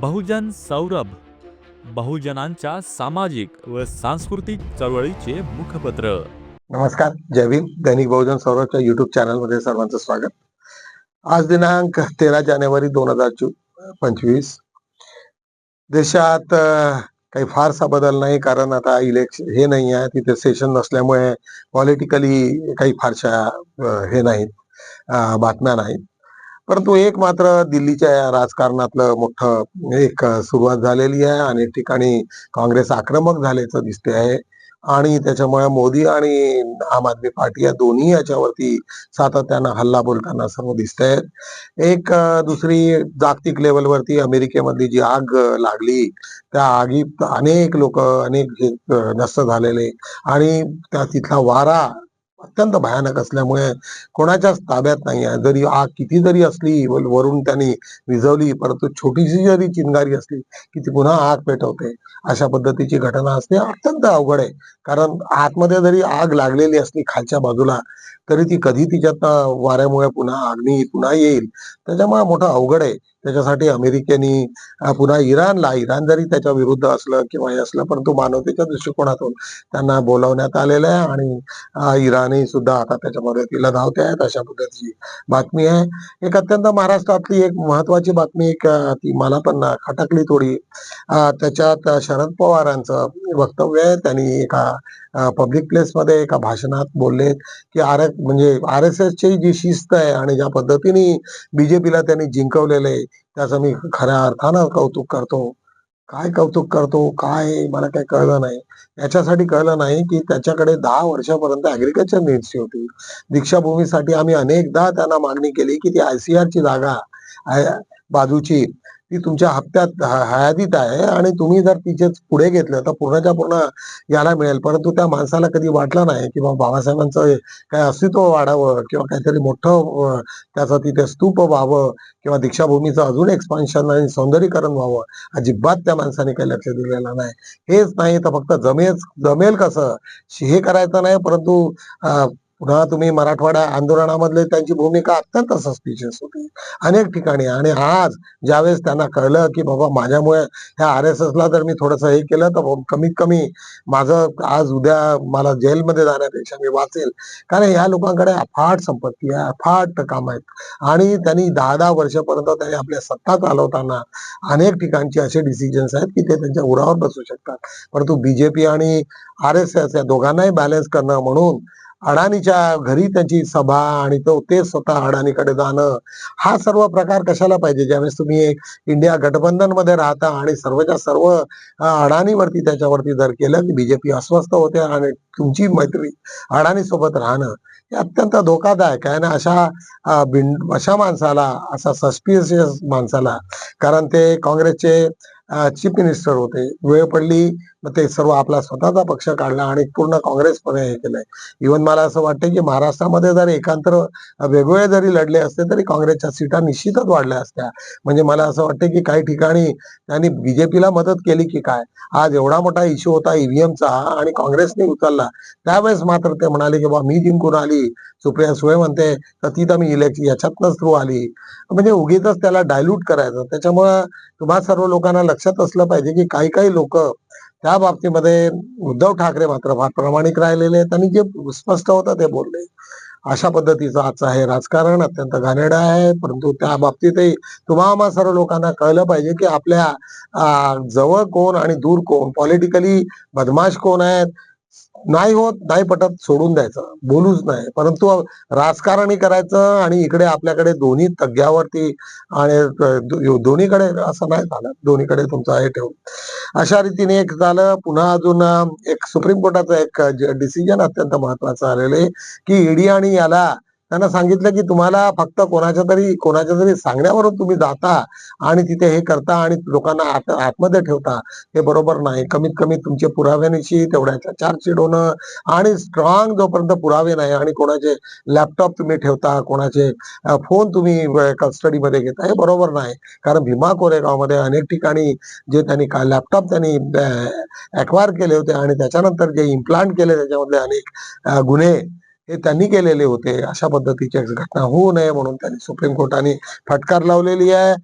बहुजन सौरभ बहुजनांच्या सामाजिक व सांस्कृतिक चळवळीचे मुखपत्र. नमस्कार जय भीम. दैनिक बहुजन सौरभच्या युट्यूब चॅनलमध्ये सर्वांचं स्वागत. आज दिनांक तेरा जानेवारी दोन हजार पंचवीस. देशात काही फारसा बदल नाही कारण आता इलेक्शन हे नाही आहे. तिथे सेशन नसल्यामुळे पॉलिटिकली काही फारशा हे नाहीत बातम्या नाहीत. परंतु एक मात्र दिल्लीच्या या राजकारणातलं मोठं एक सुरुवात झालेली आहे. अनेक ठिकाणी काँग्रेस आक्रमक झाल्याचं दिसते आहे. आणि त्याच्यामुळे मोदी आणि आम आदमी पार्टी या दोन्ही याच्यावरती सातत्यानं हल्ला बोलताना सर्व दिसत आहेत एक दुसरी जागतिक लेवलवरती अमेरिकेमधली जी आग लागली त्या आगीत अनेक लोक अनेक नष्ट झालेले आणि त्या तिथला वारा अत्यंत भयानक असल्यामुळे कोणाच्याच ताब्यात नाही आहे जरी आग किती जरी असली वरून त्यांनी विझवली परंतु छोटीशी जरी चिंगारी असली की ती पुन्हा आग पेटवते. अशा पद्धतीची घटना असते अत्यंत अवघड आहे. कारण आतमध्ये जरी आग लागलेली असली खालच्या बाजूला तरी ती कधी तिच्यात वाऱ्यामुळे पुन्हा अग्नी पुन्हा येईल. त्याच्यामुळे मोठं अवघड आहे. त्याच्यासाठी अमेरिकेने पुन्हा इराणला इराण जरी त्याच्या विरुद्ध असलं किंवा हे असलं परंतु मानवतेच्या दृष्टिकोनातून त्यांना बोलावण्यात आलेलं आहे आणि इराणी सुद्धा आता त्याच्या मदतीला धावते आहेत अशा पद्धतीची बातमी आहे. एक अत्यंत महाराष्ट्रातली एक महत्वाची बातमी एक ती मला पण खटकली थोडी. त्याच्यात शरद पवारांचं वक्तव्य आहे. त्यांनी एका पब्लिक प्लेस मध्ये एका भाषणात बोलले की आर म्हणजे आर एस ची जी शिस्त आहे आणि ज्या पद्धतीने बीजेपीला त्यांनी जिंकवलेलं आहे त्याचं मी खऱ्या अर्थानं कौतुक करतो. काय कौतुक करतो? काय? मला काही कळलं नाही. याच्यासाठी कळलं नाही की त्याच्याकडे दहा वर्षापर्यंत ऍग्रिकल्चर नीड्सची होती. दीक्षाभूमीसाठी आम्ही अनेकदा त्यांना मागणी केली की ती आयसीआर ची जागा आहे बाजूची ती तुमच्या हप्त्यात हयातीत आहे आणि तुम्ही जर तिचे पुढे घेतलं तर पूर्णच्या पूर्ण याला मिळेल. परंतु त्या माणसाला कधी वाटलं नाही की बाबा बाबासाहेबांचं काय अस्तित्व वाढावं किंवा काहीतरी मोठं त्याचं तिथे स्तूप व्हावं किंवा दीक्षाभूमीचं अजून एक्सपान्शन आणि सौंदर्यीकरण व्हावं अजिबात त्या माणसाने काही लक्ष दिलेलं नाही. हेच नाही तर फक्त जमेल जमेल कसं? हे करायचं नाही परंतु पुन्हा तुम्ही मराठवाडा आंदोलनामधले त्यांची भूमिका अत्यंत सस्पिशियस होती. अनेक ठिकाणी आणि आज ज्यावेळेस त्यांना कळलं की बाबा माझ्यामुळे ह्या आर एस एसला जर मी थोडंसं हे केलं तर कमीत कमी माझं आज उद्या मला जेलमध्ये जाण्यापेक्षा मी वाचेल. कारण ह्या लोकांकडे अफाट संपत्ती आहे अफाट काम आहेत. आणि त्यांनी दहा दहा वर्षापर्यंत त्यांनी आपल्या सत्ता चालवताना अनेक ठिकाणचे असे डिसिजन्स आहेत की ते त्यांच्या उरावर बसू शकतात. परंतु बीजेपी आणि आर एस एस या दोघांनाही बॅलन्स करणं म्हणून अडाणीच्या घरी त्यांची सभा आणि तो ते स्वतः अडाणीकडे जाणं हा सर्व प्रकार कशाला पाहिजे? ज्यावेळेस तुम्ही एक इंडिया गठबंधनमध्ये राहता आणि सर्वच्या सर्व अडाणीवरती त्याच्यावरती जर केलं की बीजेपी अस्वस्थ होते आणि तुमची मैत्री अडाणी सोबत राहणं हे अत्यंत धोकादायक आहे. ना अशा बिंड अशा माणसाला असा सस्पिशियस माणसाला कारण ते काँग्रेसचे चीफ मिनिस्टर होते. वेळ पडली मग ते सर्व आपला स्वतःचा पक्ष काढला आणि पूर्ण काँग्रेसमध्ये हे केलंय. इव्हन मला असं वाटतं की महाराष्ट्रामध्ये जर एकांतर वेगवेगळे जरी लढले असते तरी काँग्रेसच्या सीटा निश्चितच वाढल्या असत्या. म्हणजे मला असं वाटतं की काही ठिकाणी त्यांनी बीजेपीला मदत केली की काय? आज एवढा मोठा इश्यू होता ईव्हीएमचा आणि काँग्रेसने उचलला. त्यावेळेस मात्र ते म्हणाले की बा मी जिंकून आली. सुप्रिया सुळे म्हणते तर ती तर मी इलेक्शन याच्यातनं थ्रू आली. म्हणजे उगीच त्याला डायल्यूट करायचं. त्याच्यामुळं तुम्हा सर्व लोकांना लक्षात असलं पाहिजे की काही काही लोक त्या बाबतीमध्ये उद्धव ठाकरे मात्र फार प्रामाणिक राहिलेले आहेत आणि जे स्पष्ट होतं ते बोलले. अशा पद्धतीचं आजचं हे राजकारण अत्यंत घाणेरडं आहे. परंतु त्या बाबतीतही तुम्हाला सर्व लोकांना कळलं पाहिजे की आपल्या जवळ कोण आणि दूर कोण? पॉलिटिकली बदमाश कोण आहेत? नाही होत नाही पटत सोडून द्यायचं. बोलूच नाही. परंतु राजकारणही करायचं आणि इकडे आपल्याकडे दोन्ही तग्ग्यावरती आणि दोन्हीकडे असं नाही झालं. दोन्हीकडे तुमचं हे ठेवून. अशा रीतीने एक झालं. पुन्हा अजून एक सुप्रीम कोर्टाचं एक डिसिजन अत्यंत महत्वाचं आलेलं आहे की ईडी आणि याला त्यांना सांगितलं की तुम्हाला फक्त कोणाच्या तरी कोणाच्या तरी सांगण्यावरून तुम्ही जाता आणि तिथे हे करता आणि लोकांना आत आतमध्ये ठेवता हे बरोबर नाही. कमीत कमी तुमचे पुराव्यानिशी तेवढ्याच्या चार्जशीट होणं आणि स्ट्रॉंग जोपर्यंत पुरावे नाही आणि कोणाचे लॅपटॉप तुम्ही ठेवता कोणाचे फोन तुम्ही कस्टडीमध्ये घेता हे बरोबर नाही. कारण भीमा कोरेगावमध्ये अनेक ठिकाणी जे त्यांनी लॅपटॉप त्यांनी अक्वायर केले होते आणि त्याच्यानंतर जे इम्प्लांट केले त्याच्यामधले अनेक गुन्हे हे त्यांनी केलेले होते. अशा पद्धतीच्या घटना होऊ नये म्हणून त्यांनी सुप्रीम कोर्टाने फटकार लावलेली आहे.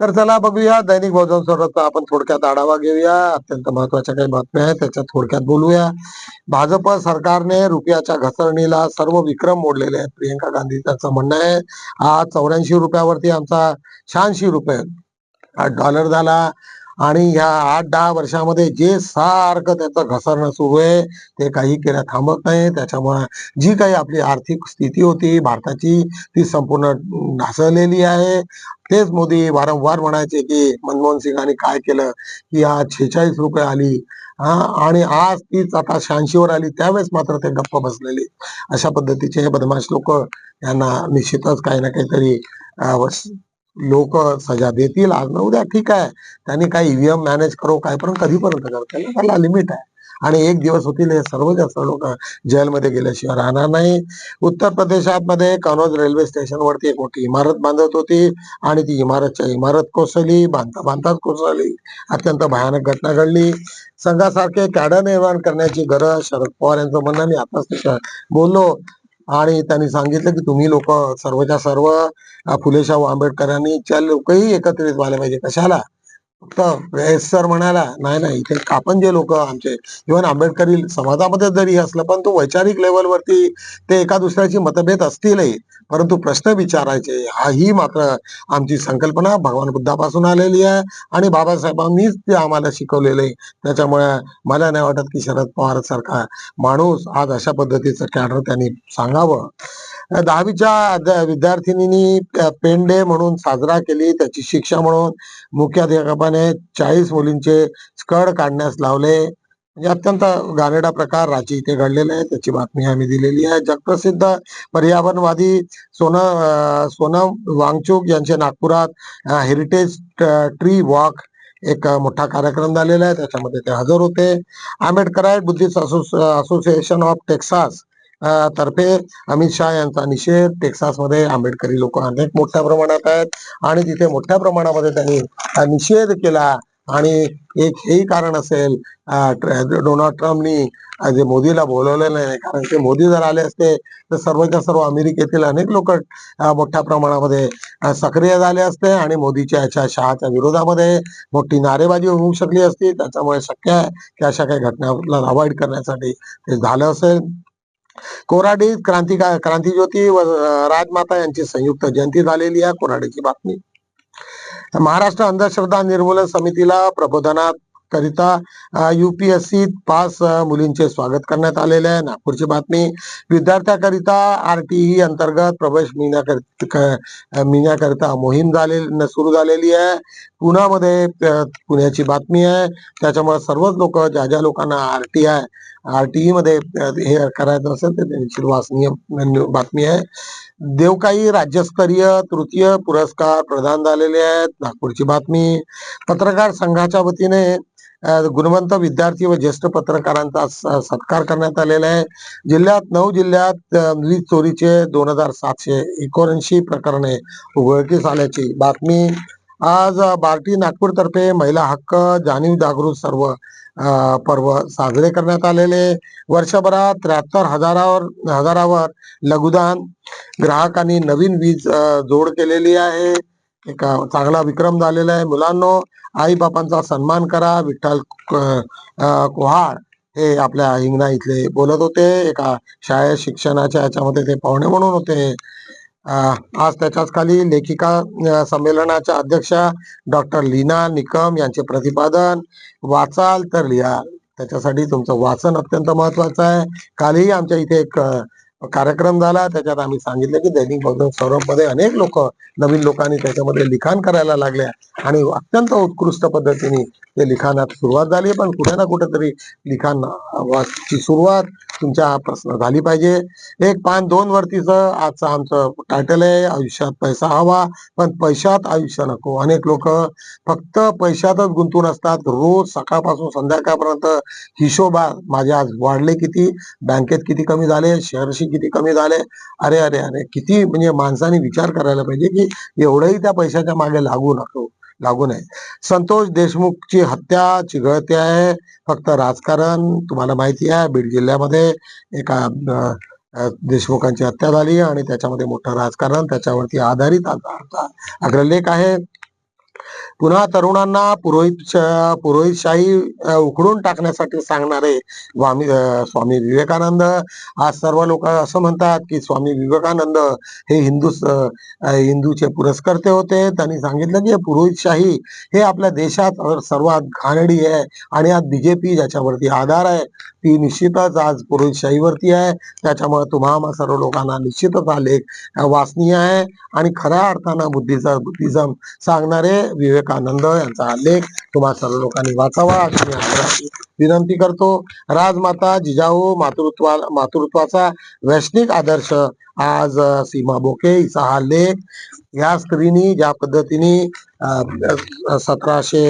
तर चला बघूया. दैनिक बहुजन स्वराचा आपण थोडक्यात आढावा घेऊया. अत्यंत महत्त्वाच्या काही बातम्या आहेत त्याच्यात थोडक्यात बोलूया. भाजप सरकारने रुपयाच्या घसरणीला सर्व विक्रम मोडलेले आहेत. प्रियंका गांधी त्यांचं म्हणणं आहे. आज चौऱ्याऐंशी रुपयावरती आमचा शहाऐंशी रुपये डॉलर झाला. आणि ह्या आठ दहा वर्षामध्ये जे सारखं त्याचं घसरणं सुरू आहे ते काही केल्या थांबत नाही. त्याच्यामुळे जी काही आपली आर्थिक स्थिती होती भारताची ती संपूर्ण ढासळलेली आहे. तेच मोदी वारंवार म्हणायचे की मनमोहन सिंगांनी काय केलं? की आज छेचाळीस रुपये आली. हा? आणि आज तीच आता शहाऐंशीवर आली. त्यावेळेस मात्र ते गप्प बसलेले. अशा पद्धतीचे हे बदमाश लोक यांना निश्चितच काही ना काहीतरी लोक सजा देतील आज ना उद्या ठीक आहे. त्यांनी काही ईव्हीएम मॅनेज करो काय पण कधीपर्यंत करतील त्याला लिमिट आहे. आणि एक दिवस होतील हे सर्व जास्त लोक जेलमध्ये गेल्याशिवाय राहणार नाही. उत्तर प्रदेशात मध्ये कनौज रेल्वे स्टेशन वरती एक मोठी इमारत बांधत होती आणि ती इमारतच्या इमारत कोसळली बांधता बांधताच कोसळली. अत्यंत भयानक घटना घडली. संघासारखे कॅडर निर्माण करण्याची गरज शरद पवार यांचं म्हणणं मी आताच बोललो. आणि त्यांनी सांगितलं की तुम्ही लोक सर्वच्या सर्व अ, फुले शाहू आंबेडकरांनी च्या लोकही एकत्रित व्हायला पाहिजे. कशाला? फक्त एस सर म्हणाला नाही नाही इथे आपण जे लोक आमचे इव्हन आंबेडकरी समाजामध्ये जरी असलं पण तो वैचारिक लेवलवरती ते एका दुसऱ्याची मतभेद असतीलही. परंतु प्रश्न विचारायचे हा ही मात्र आमची संकल्पना भगवान बुद्धापासून आलेली आहे आणि बाबासाहेबांनीच ते आम्हाला शिकवलेले. त्याच्यामुळे मला नाही वाटत की शरद पवार सारखा माणूस आज अशा पद्धतीचं कॅडर त्यांनी सांगावं. दहावीच्या अध्या- विद्यार्थिनींनी पेन डे म्हणून साजरा केली त्याची शिक्षा म्हणून मुख्याध्यापकाने चाळीस मुलींचे स्कड काढण्यास लावले. म्हणजे अत्यंत गारेडा प्रकार रांची इथे घडलेला आहे. त्याची बातमी आम्ही दिलेली आहे. जगप्रसिद्ध पर्यावरणवादी सोन सोनम वांगचूक यांचे नागपुरात हेरिटेज ट्री वॉक एक मोठा कार्यक्रम झालेला आहे. त्याच्यामध्ये ते हजर होते. Ambedkarite Buddhist association of Texas तर्फे अमित शाह यांचा निषेध. टेक्सासमध्ये आंबेडकरी लोक अनेक मोठ्या प्रमाणात आहेत. आणि तिथे मोठ्या प्रमाणामध्ये त्यांनी निषेध केला आणि एक हेही कारण असेल डोनाल्ड ट्रम्पनी जे मोदीला बोलवलेलं नाही कारण ते मोदी जर आले असते तर सर्वच्या सर्व अमेरिकेतील अनेक लोक मोठ्या प्रमाणामध्ये सक्रिय झाले असते आणि मोदीच्या याच्या शहाच्या विरोधामध्ये मोठी नारेबाजी होऊ शकली असती. त्याच्यामुळे शक्य आहे की अशा काही घटनाला अवॉइड करण्यासाठी ते झालं असेल. कोराडी क्रांतिका क्रांतीज्योती व राजमाता यांची संयुक्त जयंती झालेली आहे. कोराडीची बातमी. महाराष्ट्र अंधश्रद्धा निर्मूलन समितीला प्रबोधनात करिता युपीएससी पास मुलींचे स्वागत करण्यात आलेले आहे. नागपूरची बातमी विद्यार्थ्याकरिता आरटीई अंतर्गत प्रवेश मिळण्याकरिता मिळण्याकरिता मोहीम झालेली सुरू झालेली आहे. पुण्यामध्ये पुण्याची बातमी आहे. त्याच्यामुळे सर्वच लोक ज्या ज्या लोकांना आरटीआय आरटीई मध्ये हे करायचं असेल तर त्यांची वाचनीय बातमी आहे. देवकाई राज्यस्तरीय तृतीय पुरस्कार प्रदान झालेले आहेत. नागपूरची बातमी. पत्रकार संघाच्या वतीने गुणवंत विद्यार्थी व ज्येष्ठ पत्रकारांचा सत्कार करण्यात आलेला आहे. जिल्ह्यात नऊ जिल्ह्यात वीज चोरीचे दोन हजार सातशे एकोणऐंशी प्रकरणे उघडकीस आल्याची बातमी. आज बार्टी नागपूरतर्फे महिला हक्क जाणीव जागृत सर्व पर्व साजरे करण्यात आलेले. वर्षभरात त्र्याहत्तर हजारावर हजारावर लघुदान ग्राहकांनी नवीन वीज जोड केलेली आहे. एक चांगला विक्रम झालेला आहे. मुलांनो आई बापांचा सन्मान करा. विठ्ठल क- हे आपल्या हिंगणा इथले बोलत होते. एका शाळेत शिक्षणाच्या याच्यामध्ये ते पाहुणे म्हणून होते. आज त्याच्याच खाली लेखिका संमेलनाच्या अध्यक्षा डॉक्टर लीना निकम यांचे प्रतिपादन. वाचाल तर लिहाल त्याच्यासाठी तुमचं वाचन अत्यंत महत्वाचं आहे. कालही आमच्या इथे एक कार्यक्रम झाला. त्याच्यात आम्ही सांगितलं की दैनिक बहुजन सौरभमध्ये अनेक लोक नवीन लोकांनी त्याच्यामध्ये लिखाण करायला लागले आणि अत्यंत उत्कृष्ट पद्धतीने ते लिखाणात सुरुवात झाली पण कुठे ना कुठेतरी लिखाण ची सुरुवात तुमच्या प्रश्न झाली पाहिजे. एक पान दोन वरतीच आजचं आमचं टायटल आहे आयुष्यात पैसा हवा पण पैशात आयुष्य नको. अनेक लोक फक्त पैशातच गुंतून असतात. रोज सकाळपासून संध्याकाळपर्यंत हिशोबा माझे आज वाढले किती? बँकेत किती कमी झाले? शेअरशी किती कमी झाले? अरे अरे अरे किती म्हणजे माणसाने विचार करायला पाहिजे की एवढंही त्या पैशाच्या मागे लागू नको. लागू नये. संतोष देशमुखची हत्या चिघळते आहे. फक्त राजकारण तुम्हाला माहिती आहे. बीड जिल्ह्यामध्ये एका देशमुखांची हत्या झाली आणि त्याच्यामध्ये मोठं राजकारण त्याच्यावरती आधारित आता आता अग्रलेख आहे. पुन्हा तरुणांना पुरोहित पुरोहितशाही उखडून टाकण्यासाठी सांगणारे स्वामी स्वामी विवेकानंद. आज सर्व लोक असं म्हणतात की स्वामी विवेकानंद हे हिंदू हिंदूचे पुरस्कर्ते होते. त्यांनी सांगितलं की पुरोहितशाही हे आपल्या देशात सर्वात घाणडी आहे आणि आज बीजेपी ज्याच्यावरती आधार आहे. ती निश्चितच आज पुरोहितशाहीवरती आहे. त्याच्यामुळे तुम्हा सर्व लोकांना निश्चितच हा लेख वाचनीय आहे. आणि खऱ्या अर्थानं बुद्धिचा बुद्धिझम सांगणारे विवेकानंद यांचा हा लेख तुम्हा सर्व लोकांनी वाचावा अशी मी आग्रहाची विनंती करतो. राजमाता जिजाऊ मातृत्वा मातृत्वाचा वैश्विक आदर्श आज सीमा बोके हिचा हा लेख. या स्त्रीनी ज्या पद्धतीने सतराशे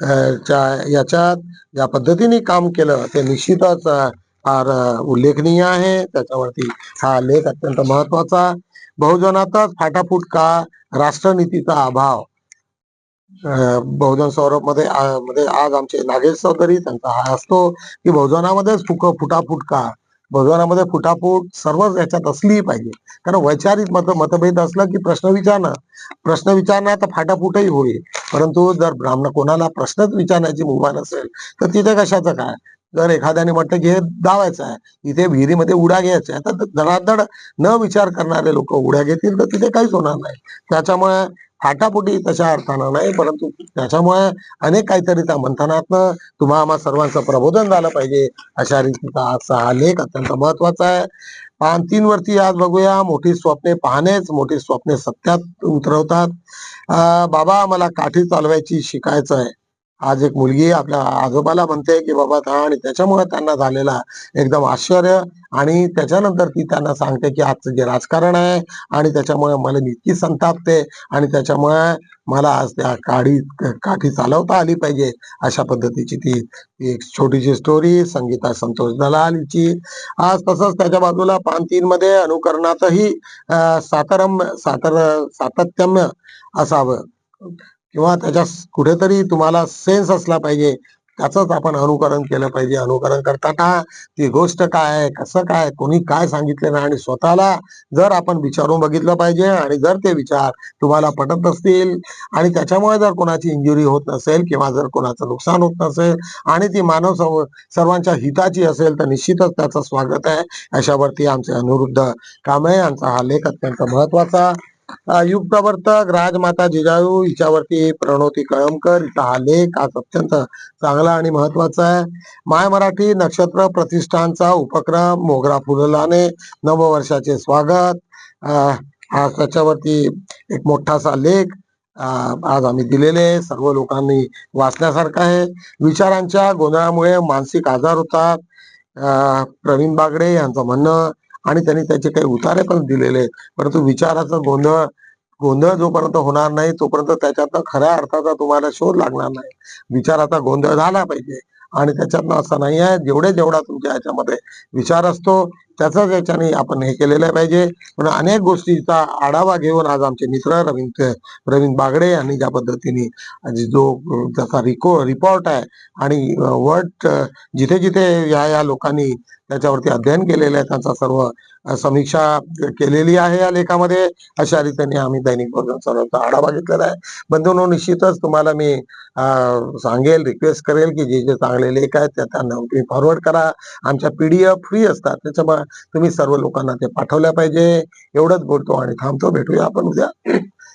च्या याच्यात ज्या पद्धतीने काम केलं ते निश्चितच फार उल्लेखनीय आहे. त्याच्यावरती हा लेख अत्यंत महत्त्वाचा बहुजनातच फाटाफूट का राष्ट्रनीतीचा अभाव. बहुजन सौरभमध्ये मध्ये आज आमचे नागेश चौधरी त्यांचा हा असतो की बहुजनामध्येच फुक फुटाफुट का बहुजनामध्ये फुटाफूट सर्वच याच्यात असली पाहिजे. कारण वैचारिक मत मतभेद असला की प्रश्न विचारणं. प्रश्न विचारणं तर फाटाफुटही होईल. परंतु जर ब्राह्मण कोणाला प्रश्नच विचारण्याची मुभा नसेल तर तिथे कशाचं काय? जर एखाद्याने म्हटलं की हे दावायचं आहे इथे विहिरीमध्ये उड्या घ्यायच्या आहे तर धडाधड न विचार करणारे लोक उड्या घेतील तर तिथे काहीच होणार नाही. त्याच्यामुळे फाटाफुटी तशा अर्थानं नाही परंतु त्याच्यामुळे अनेक काहीतरी त्या मंथनातनं तुम्हा आम्हा सर्वांचं प्रबोधन झालं पाहिजे. अशा रीतीचा आजचा हा लेख अत्यंत महत्त्वाचा आहे. पान तीन वरती आज बघूया. मोठी स्वप्ने पाहणेच मोठी स्वप्ने सत्यात उतरवतात. बाबा मला काठी चालवायची शिकायचं आहे आज एक मुलगी आपल्या आजोबाला म्हणते की बाबा था आणि त्याच्यामुळे त्यांना झालेला एकदम आश्चर्य. आणि त्याच्यानंतर ती त्यांना सांगते की आजचं जे राजकारण आहे आणि त्याच्यामुळे मला इतकी संतापते आणि त्याच्यामुळे मला आज त्या काढी काठी चालवता आली पाहिजे अशा पद्धतीची ती एक छोटीशी स्टोरी संगीता संतोष दलाल हिची आज तसंच त्याच्या बाजूला पान तीन मध्ये अनुकरणाचंही अं, सातरम सातर सातत्यम्य असावं. किंवा त्याच्या कुठेतरी तुम्हाला सेन्स असला पाहिजे. त्याचंच आपण अनुकरण केलं पाहिजे. अनुकरण करताना ती गोष्ट काय आहे? कसं काय? कोणी काय सांगितलं नाही? आणि स्वतःला जर आपण विचारून बघितलं पाहिजे आणि जर ते विचार तुम्हाला पटत असतील आणि त्याच्यामुळे जर कोणाची इंजुरी होत नसेल किंवा जर कोणाचं नुकसान होत नसेल आणि ती मानव सर्वांच्या हिताची असेल तर निश्चितच त्याचं स्वागत आहे. अशावरती आमचे अनुरुद्ध कांबळे यांचा हा लेख अत्यंत महत्त्वाचा युग प्रवर्तक राजमाता जिजाऊ हिच्यावरती प्रणोती कळमकर हिचा हा लेख आज अत्यंत चांगला आणि महत्त्वाचा आहे. माय मराठी नक्षत्र प्रतिष्ठानचा उपक्रम मोगरा फुललाने नववर्षाचे स्वागत. हा त्याच्यावरती एक मोठासा लेख आज आम्ही दिलेले आहे. सर्व लोकांनी वाचण्यासारखं आहे. विचारांच्या गोंधळामुळे मानसिक आजार होतात. प्रवीण बागडे यांचं म्हणणं आणि त्यांनी त्याचे काही उतारे पण दिलेले आहेत. परंतु विचाराचा गोंधळ गोंधळ जोपर्यंत होणार नाही तोपर्यंत त्याच्यातनं खऱ्या अर्थाचा तुम्हाला शोध लागणार नाही. विचाराचा गोंधळ झाला पाहिजे. आणि त्याच्यातनं असं नाही आहे जेवढे जेवढा तुमच्या याच्यामध्ये विचार असतो त्याचाच याच्याने आपण हे केलेलं पाहिजे. पण अनेक गोष्टीचा आढावा घेऊन आज आमचे मित्र रवींद्र रवींद बागडे यांनी ज्या पद्धतीने जो त्याचा रिको रिपोर्ट आहे आणि वर्ड जिथे जिथे या या लोकांनी त्याच्यावरती अध्ययन केलेलं आहे. त्यांचा सर्व समीक्षा केलेली आहे या लेखामध्ये. अशा रीतीने आम्ही दैनिक सर्वांचा सर्वचा आढावा घेतलेला आहे. बंधूंनो निश्चितच तुम्हाला मी सांगेल रिक्वेस्ट करेल की जे जे चांगले लेख आहेत त्या त्यांना तुम्ही फॉरवर्ड करा. आमच्या पीडीएफ फ्री असतात. त्याच्यामुळे तुम्ही सर्व लोकांना ते पाठवल्या पाहिजे. एवढंच बोलतो आणि थांबतो. भेटूया आपण उद्या.